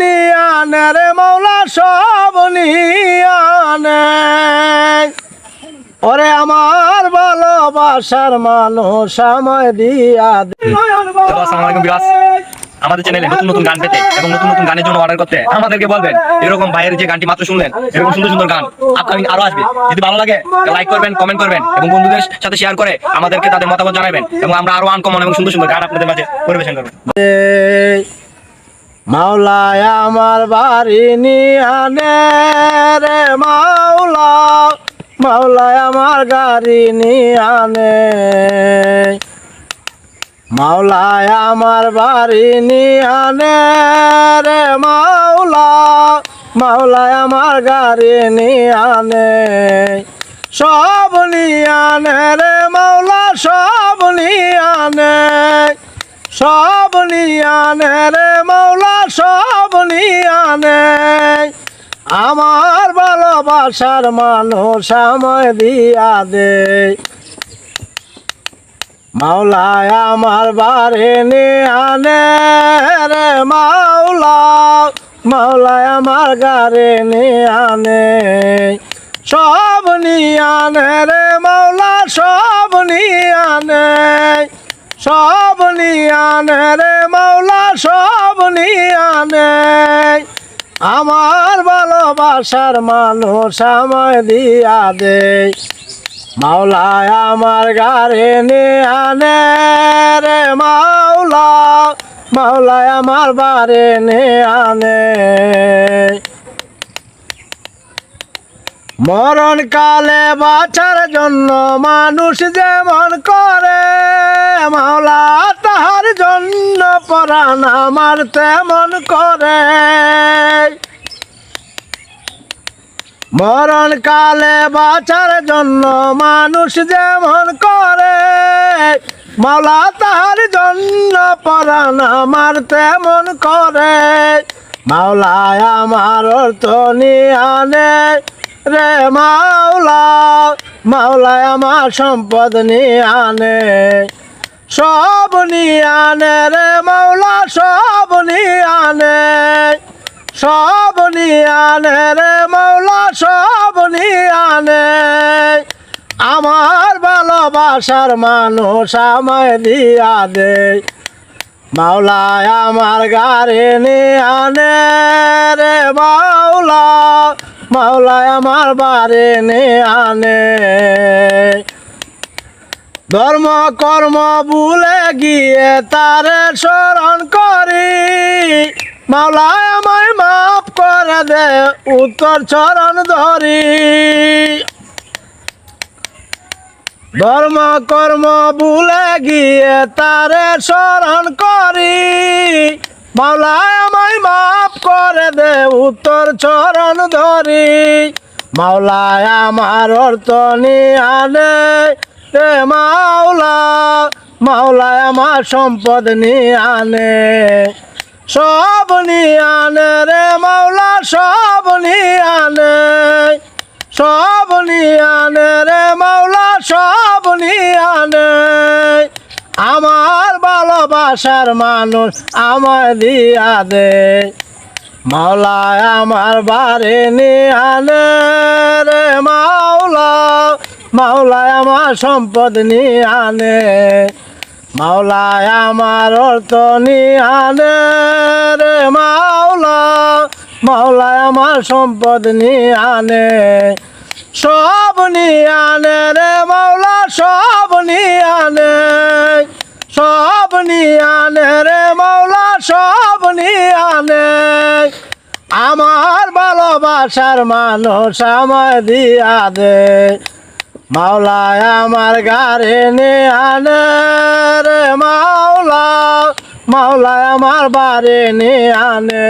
নিয়ানে রে মাওলা সব নিয়ানে। ওরে আমার ভালোবাসার মানুষ আমায় দিয়া। আমাদের চ্যানেলে নতুন নতুন গান পেতে এবং নতুন নতুন গানের জন্য অর্ডার করতে আমাদেরকে বলবেন এরকম ভাইয়ের যে গানটি মাত্র শুনলেন এরকম সুন্দর সুন্দর গান আপকামিং আরও আসবে। যদি ভালো লাগে লাইক করবেন কমেন্ট করবেন এবং বন্ধুদের সাথে শেয়ার করে আমাদেরকে তাদের মতামত জানাবেন এবং আমরা আরও আনকমন এবং সুন্দর সুন্দর গান আপনাদের মাঝে পরিবেশন করব। মাওলায় আমার বাড়ি নিয়ানে রে মাওলা মাওলায় আমার গাড়ি নিয়ানে মাওলায় আমার বাড়ি নিয়ানে রে মাওলা মাওলায় আমার গাড়ি নিয়ানে সব নিয়ানে রে মাওলা, সব নিয়ানে সব নিয়ানে রে মাওলা সব নিয়ানে আমার ভালোবাসার মানুষ আমায় দিয়া দে। মাওলায় আমার বারে নিয়ানে রে মাওলা মাওলায় আমার গারে নিয়ানে। সব নিয়ানে রে মাওলা সব নিয়ানে সব নিয়ানে রে মাওলা, সব নিয়ানে। আমার ভালোবাসার মানুষ আমায় দিয়া দে। মাওলায় আমার গারে নিয়ানে রে মাওলা মাওলায় আমার বারে নিয়ানে। মরণ কালে বাঁচার জন্য মানুষ যেমন করে, মাওলা তাহার জন্য পরাণ আমার তেমন করে। মরণ কালে বাঁচার জন্য মানুষ যেমন করে, মাওলা তাহার জন্য পরাণ আমার তেমন করে। মাওলায় আমার অর্থ নিয়ানে রে মাওলা মাওলায় আমার সম্পদ নিয়ানে সব নিয়ানে রে মাওলা, সব নিয়ানে সব নিয়ানে রে মাওলা, সব নিয়ানে আমার ভালোবাসার মানুষ আমায় দিয়া দে মাওলায় আমার গারে নিয়ানে রে মাওলা। মাওলায় আমার বারে নে আনে। ধর্ম, কর্ম ভুলে গিয়ে তারে স্মরণ করি। মাওলায় আমায় মাফ করে দে, উত্তর চরণ ধরি। ধর্ম, কর্ম ভুলে গিয়ে তারে স্মরণ করি। মাওলায় আমায় মাফ দে উত্তর চরণ ধরি। মাওলায় আমার অর্থ নিয়ানে রে মাওলা, মাওলায় আমার সম্পদ নিয়ানে সব নিয়ানে রে মাওলা, সব নিয়ানে সব নিয়ানে রে মাওলা, সব নিয়ানে আমার ভালোবাসার মানুষ আমায় দিয়া দে। মাওলায় আমার বারে নিয়ানে রে মাওলা মাওলায় আমার সম্পদ নিয়ানে মাওলায় আমার অর্থ নিয়ানে রে মাওলা মাওলায় আমার সম্পদ নিয়ানে সব নিয়ানে রে মাওলা, সব নিয়ানে সব নিয়ানে রে মাওলা, সব নিয়ানে আমার ভালোবাসার মানুষ আমার দিয়া দে। মাওলায় আমার গাড়ি নিয়ানে রে মাওলা। মাওলায় আমার বারে নিয়ানে